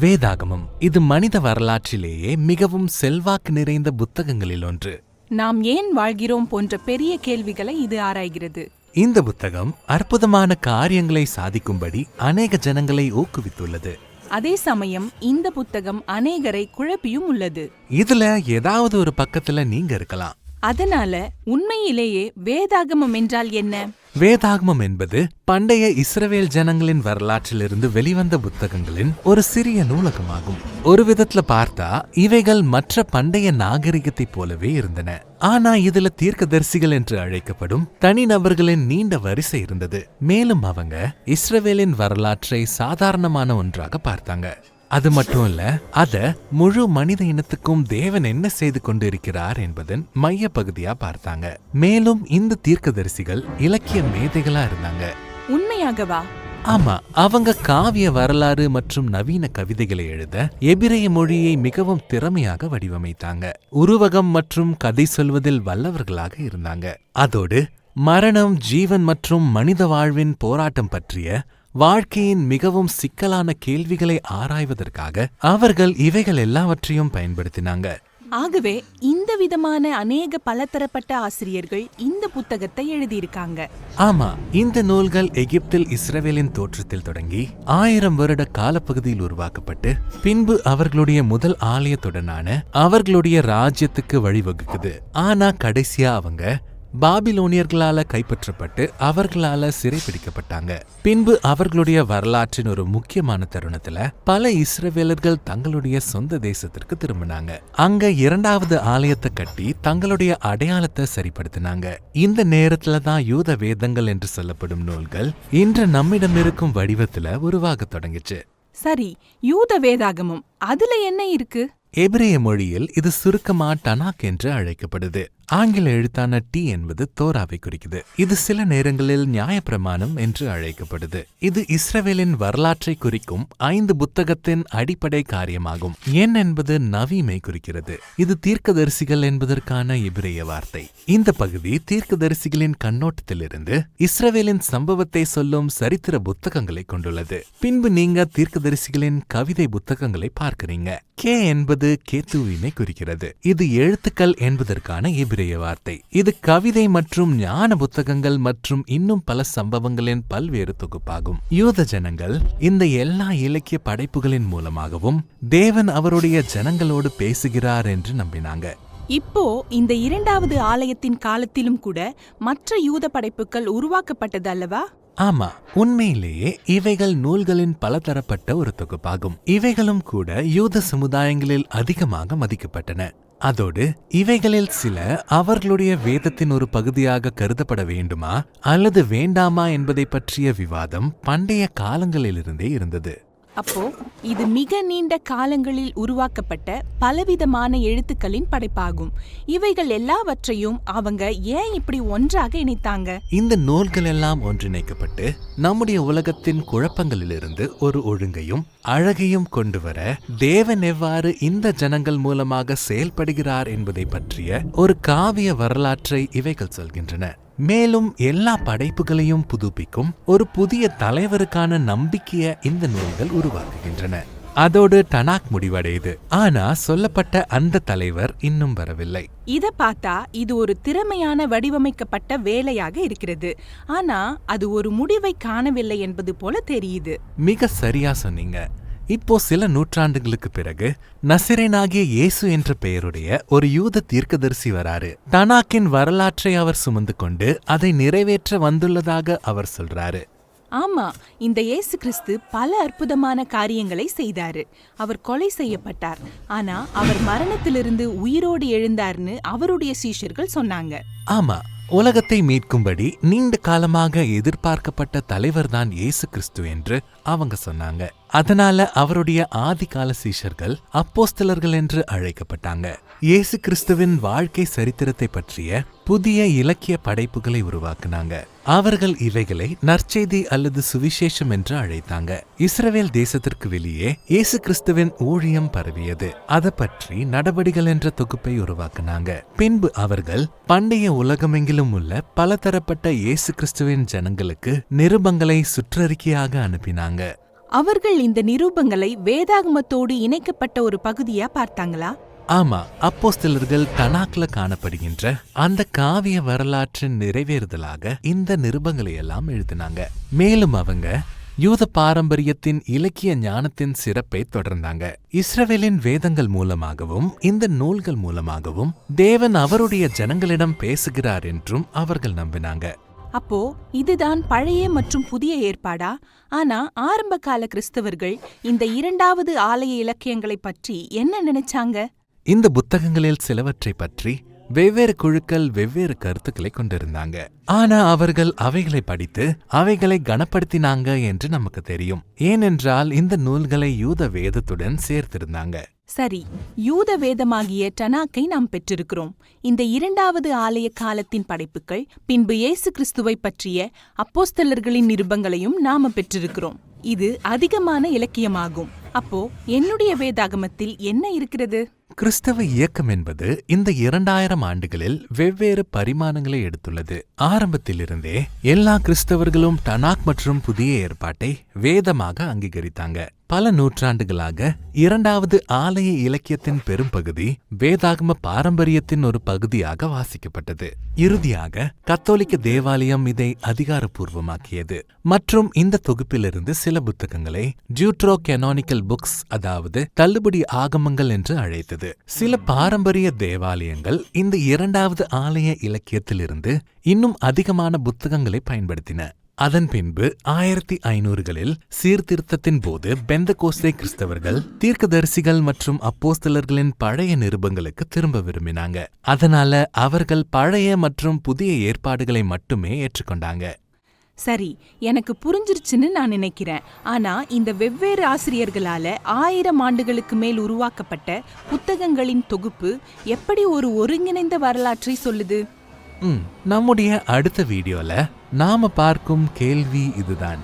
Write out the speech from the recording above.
வேதாகமம். இது மனித வரலாற்றிலேயே மிகவும் செல்வாக்கு நிறைந்த புத்தகங்களில் ஒன்று. நாம் ஏன் வாழ்கிறோம் போன்ற பெரிய கேள்விகளை இது ஆராய்கிறது. இந்த புத்தகம் அற்புதமான காரியங்களை சாதிக்கும்படி அநேக ஜனங்களை ஊக்குவித்துள்ளது. அதே சமயம் இந்த புத்தகம் அநேகரை குழப்பியும் உள்ளது. இதுல ஏதாவது ஒரு பக்கத்துல நீங்க இருக்கலாம். அதனால உண்மையிலேயே வேதாகமம் என்றால் என்ன? வேதாகமம் என்பது பண்டைய இஸ்ரவேல் ஜனங்களின் வரலாற்றிலிருந்து வெளிவந்த புத்தகங்களின் ஒரு சிறிய நூலகமாகும். ஒரு விதத்துல பார்த்தா இவைகள் மற்ற பண்டைய நாகரிகத்தைப் போலவே இருந்தன. ஆனா இதுல தீர்க்கதரிசிகள் என்று அழைக்கப்படும் தனிநபர்களின் நீண்ட வரிசை இருந்தது. மேலும் அவங்க இஸ்ரவேலின் வரலாற்றை சாதாரணமான ஒன்றாக பார்த்தாங்க. அது மட்டும் இல்ல அத முழு மனித இனத்துக்கும் தேவன் என்ன செய்து கொண்டிருக்கிறார் என்பதன் மைய பகுதியா பார்த்தாங்க. மேலும் இந்த தீர்க்கதரிசிகள் இலக்கிய மேதைகளா இருந்தாங்க. உண்மையாகவா? ஆமா அவங்க காவிய வரலாறு மற்றும் நவீன கவிதைகளை எழுத எபிரேய மொழியை மிகவும் திறமையாக வடிவமைத்தாங்க. உருவகம் மற்றும் கதை சொல்வதில் வல்லவர்களாக இருந்தாங்க. அதோடு மரணம் ஜீவன் மற்றும் மனித வாழ்வின் போராட்டம் பற்றிய வாழ்க்கையின் மிகவும் சிக்கலான கேள்விகளை ஆராய்வதற்காக அவர்கள் இவைகள் எல்லாவற்றையும் பயன்படுத்தினாங்க. ஆகவே இந்த விதமான அநேக பலதரப்பட்ட ஆசிரியர்கள் இந்த புத்தகத்தை எழுதியிருக்காங்க. ஆமா இந்த நூல்கள் எகிப்தில் இஸ்ரவேலின் தோற்றத்தில் தொடங்கி ஆயிரம் வருட காலப்பகுதியில் உருவாக்கப்பட்டு பின்பு அவர்களுடைய முதல் ஆலயத்துடனான அவர்களுடைய ராஜ்யத்துக்கு வழிவகுக்குது. ஆனா கடைசியா அவங்க பாபிலோனியர்களால கைப்பற்றப்பட்டு அவர்களால சிறைப்பிடிக்கப்பட்டாங்க பின்பு அவர்களுடைய வரலாற்றின் ஒரு முக்கியமான தருணத்துல பல இஸ்ரவேலர்கள் தங்களுடைய சொந்த தேசத்திற்கு திரும்பினாங்க. அங்க இரண்டாவது ஆலயத்தை கட்டி தங்களுடைய அடையாளத்தை சரிப்படுத்தினாங்க. இந்த நேரத்துல தான் யூத வேதங்கள் என்று சொல்லப்படும் நூல்கள் இன்று நம்மிடம் இருக்கும் வடிவத்துல உருவாகத் தொடங்கிச்சு. சரி யூத வேதாகமம் அதுல என்ன இருக்கு? எபிரேய மொழியில் இது சுருக்கமா டனாக் என்று அழைக்கப்படுது. ஆங்கில எழுத்தான டி என்பது தோராவை குறிக்குது. இது சில நேரங்களில் நியாயப்பிரமாணம் என்று அழைக்கப்படுது. இது இஸ்ரவேலின் வரலாற்றை குறிக்கும் ஐந்து புத்தகத்தின் அடிப்படை காரியமாகும். என் என்பது நவீமை குறிக்கிறது. இது தீர்க்கதரிசிகள் என்பதற்கான இபிரிய வார்த்தை. இந்த பகுதி தீர்க்கதரிசிகளின் கண்ணோட்டத்திலிருந்து இஸ்ரவேலின் சம்பவத்தை சொல்லும் சரித்திர புத்தகங்களை கொண்டுள்ளது. பின்பு நீங்க தீர்க்கதரிசிகளின் கவிதை புத்தகங்களை பார்க்கிறீங்க. கே என்பது கேத்துவினை குறிக்கிறது. இது எழுத்துக்கள் என்பதற்கான எபிரேய வார்த்தை. இது கவிதை மற்றும் ஞான புத்தகங்கள் மற்றும் இன்னும் பல சம்பவங்களின் பல்வேறு தொகுப்பாகும். யூத ஜனங்கள் இந்த எல்லா இலக்கிய படைப்புகளின் மூலமாகவும் தேவன் அவருடைய ஜனங்களோடு பேசுகிறார் என்று நம்பினாங்க. இப்போ இந்த இரண்டாவது ஆலயத்தின் காலத்திலும் கூட மற்ற யூத படைப்புகள் உருவாக்கப்பட்டது அல்லவா? ஆமா உண்மையிலேயே இவைகள் நூல்களின் பலதரப்பட்ட ஒரு தொகுப்பாகும். இவைகளும் கூட யூத சமுதாயங்களில் அதிகமாக மதிக்கப்பட்டன. அதோடு இவைகளில் சில அவர்களுடைய வேதத்தின் ஒரு பகுதியாக கருதப்பட வேண்டுமா அல்லது வேண்டாமா என்பதை பற்றிய விவாதம் பண்டைய காலங்களிலிருந்தே இருந்தது. அப்போ இது மிக நீண்ட காலங்களில் உருவாக்கப்பட்ட பலவிதமான எழுத்துக்களின் படைப்பாகும். இவைகள் எல்லாவற்றையும் அவங்க ஏன் இப்படி ஒன்றாக இணைத்தாங்க? இந்த நூல்கள் எல்லாம் ஒன்றிணைக்கப்பட்டு நம்முடைய உலகத்தின் குழப்பங்களிலிருந்து ஒரு ஒழுங்கையும் அழகையும் கொண்டு வர தேவன் எவ்வாறு இந்த ஜனங்கள் மூலமாக செயல்படுகிறார் என்பதை பற்றிய ஒரு காவிய வரலாற்றை இவைகள் சொல்கின்றன. மேலும் எல்லா படைப்புகளையும் புதுப்பிக்கும் ஒரு புதிய தலைவருக்கான நம்பிக்கைய இந்த நூல்கள் உருவாக்குகின்றன. அதோடு டனாக் முடிவடையுது. ஆனா சொல்லப்பட்ட அந்த தலைவர் இன்னும் வரவில்லை. இத பார்த்தா இது ஒரு திறமையான வடிவமைக்கப்பட்ட வேலையாக இருக்கிறது. ஆனா அது ஒரு முடிவை காணவில்லை என்பது போல தெரியுது. மிக சரியா சொன்னீங்க. இப்போ சில நூற்றாண்டுகளுக்கு பிறகு நசிரேனாகிய இயேசு என்ற பெயருடைய ஒரு யூத தீர்க்கதரிசி வராரு. டனாக்கின் வரலாற்றை அவர் சுமந்து கொண்டு அதை நிறைவேற்ற வந்துள்ளதாக அவர் சொல்றாரு. ஆமா இந்த இயேசு கிறிஸ்து பல அற்புதமான காரியங்களை செய்தாரு. அவர் கொலை செய்யப்பட்டார். ஆனா அவர் மரணத்திலிருந்து உயிரோடு எழுந்தார்னு அவருடைய சீஷர்கள் சொன்னாங்க. ஆமா உலகத்தை மீட்கும்படி நீண்ட காலமாக எதிர்பார்க்கப்பட்ட தலைவர் தான் இயேசு கிறிஸ்து என்று அவங்க சொன்னாங்க. அதனால அவருடைய ஆதிகால சீஷர்கள் அப்போஸ்தலர்கள் என்று அழைக்கப்பட்டாங்க. இயேசு கிறிஸ்துவின் வாழ்க்கை சரித்திரத்தை பற்றிய புதிய இலக்கிய படைப்புகளை உருவாக்குனாங்க. அவர்கள் இவைகளை நற்செய்தி அல்லது சுவிசேஷம் என்று அழைத்தாங்க. இஸ்ரவேல் தேசத்திற்கு வெளியே இயேசு கிறிஸ்துவின் ஊழியம் பரவியது. அதை பற்றி நடபடிகள் என்ற தொகுப்பை உருவாக்குனாங்க. பின்பு அவர்கள் பண்டைய உலகமெங்கிலும் உள்ள பலதரப்பட்ட இயேசு கிறிஸ்துவின் ஜனங்களுக்கு நிருபங்களை சுற்றறிக்கையாக அனுப்பினாங்க. அவர்கள் இந்த நிரூபங்களை வேதாகமத்தோடு இணைக்கப்பட்ட ஒரு பகுதியா பார்த்தாங்களா? ஆமா அப்போஸ்தலர்கள் தனாக்ல காணப்படுகின்ற அந்த காவிய வரலாற்றின் நிறைவேறுதலாக இந்த நிருபங்களை எல்லாம் எழுதினாங்க. மேலும் அவங்க யூத பாரம்பரியத்தின் இலக்கிய ஞானத்தின் சிறப்பை தொடர்ந்தாங்க. இஸ்ரவேலின் வேதங்கள் மூலமாகவும் இந்த நூல்கள் மூலமாகவும் தேவன் அவருடைய ஜனங்களிடம் பேசுகிறார் என்றும் அவர்கள் நம்பினாங்க. அப்போ இதுதான் பழைய மற்றும் புதிய ஏற்பாடா? ஆனா ஆரம்ப கால கிறிஸ்தவர்கள் இந்த இரண்டாவது ஆலய இலக்கியங்களை பற்றி என்ன நினைச்சாங்க? இந்த புத்தகங்களில் சிலவற்றை பற்றி வெவ்வேறு குழுக்கள் வெவ்வேறு கருத்துக்களை கொண்டிருந்தாங்க. ஆனா அவர்கள் அவைகளை படித்து அவைகளை கனப்படுத்தினாங்க என்று நமக்கு தெரியும். ஏனென்றால் இந்த நூல்களை யூத வேதத்துடன் சேர்த்திருந்தாங்க. சரி யூத வேதமாகிய டனாக்கை நாம் பெற்றிருக்கிறோம். இந்த இரண்டாவது ஆலய காலத்தின் படைப்புகள் பின்பு இயேசு கிறிஸ்துவை பற்றிய அப்போஸ்தலர்களின் நிருபங்களையும் நாம பெற்றிருக்கிறோம். இது அதிகமான இலக்கியமாகும். அப்போ என்னுடைய வேதாகமத்தில் என்ன இருக்கிறது? கிறிஸ்தவ இயக்கம் என்பது இந்த இரண்டாயிரம் ஆண்டுகளில் வெவ்வேறு பரிமாணங்களை எடுத்துள்ளது. ஆரம்பத்திலிருந்தே எல்லா கிறிஸ்தவர்களும் டனாக் மற்றும் புதிய ஏற்பாட்டை வேதமாக அங்கீகரித்தாங்க. பல நூற்றாண்டுகளாக இரண்டாவது ஆலய இலக்கியத்தின் பெரும்பகுதி வேதாகம பாரம்பரியத்தின் ஒரு பகுதியாக வாசிக்கப்பட்டது. இறுதியாக கத்தோலிக்க தேவாலயம் இதை அதிகாரப்பூர்வமாக்கியது. மற்றும் இந்த தொகுப்பிலிருந்து சில புத்தகங்களை ஜூட்ரோ கெனானிக்கல் புக்ஸ் அதாவது தள்ளுபடி ஆகமங்கள் என்று அழைத்தது. சில பாரம்பரிய தேவாலயங்கள் இந்த இரண்டாவது ஆலய இலக்கியத்திலிருந்து இன்னும் அதிகமான புத்தகங்களை பயன்படுத்தின. அதன் பின்பு ஆயிரத்தி ஐநூறுகளில் சீர்திருத்தத்தின் போது பெந்த கோஸ்தே கிறிஸ்தவர்கள் தீர்க்கதரிசிகள் மற்றும் அப்போஸ்தலர்களின் பழைய நிருபங்களுக்கு திரும்ப விரும்பினாங்க. அதனால அவர்கள் பழைய மற்றும் புதிய ஏற்பாடுகளை மட்டுமே ஏற்றுக்கொண்டாங்க. சரி எனக்கு புரிஞ்சிருச்சுன்னு நான் நினைக்கிறேன். ஆனா இந்த வெவ்வேறு ஆசிரியர்களால ஆயிரம் ஆண்டுகளுக்கு மேல் உருவாக்கப்பட்ட புத்தகங்களின் தொகுப்பு எப்படி ஒரு ஒருங்கிணைந்த வரலாற்றை சொல்லுது? ம் நம்முடைய அடுத்த வீடியோல நாம பார்க்கும் கேள்வி இதுதான்.